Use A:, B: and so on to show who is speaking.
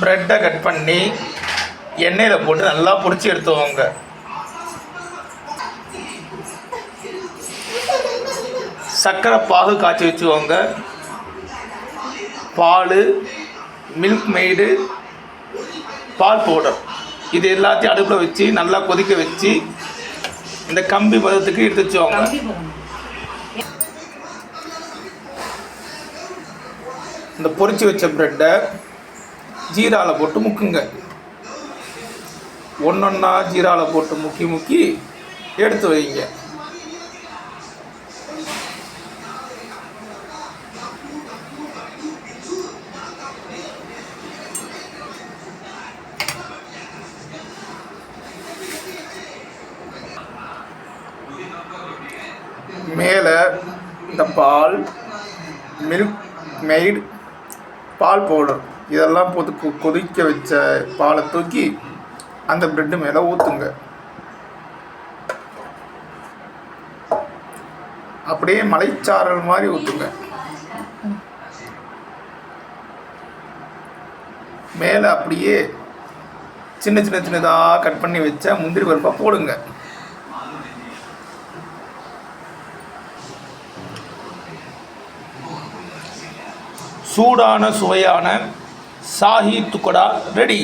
A: ப்ரெட்டை கட் பண்ணி எண்ணெயில் போட்டு நல்லா பொரிச்சு எடுத்துவாங்க சர்க்கரை பாகு காய்ச்சி வச்சுக்கோங்க. பால் மில்க் மெய்டு பால் பவுடர் இது எல்லாத்தையும் அடுப்பில் வச்சு நல்லா கொதிக்க வச்சு இந்த கம்பி பதத்துக்கு எடுத்து வச்சுவாங்க இந்த பொறிச்சு வச்ச ப்ரெட்டை ஜீராவில் போட்டு முக்குங்க. ஒன்றொன்னா ஜீராவில் போட்டு முக்கி முக்கி எடுத்து வைங்க. மேலே இந்த பால் மில்க் மெய்டு பால் பவுடர் இதெல்லாம் போட்டு கொ- கொதிக்க வச்ச பாலை தூக்கி அந்த பிரெட்டு மேலே ஊற்றுங்க அப்படியே மலைச்சாரல் மாதிரி ஊற்றுங்க மேலே அப்படியே சின்ன சின்ன சின்னதாக கட் பண்ணி வச்ச முந்திரி பருப்பை போடுங்க. சூடான சுவையான சாஹி துக்கடா ரெடி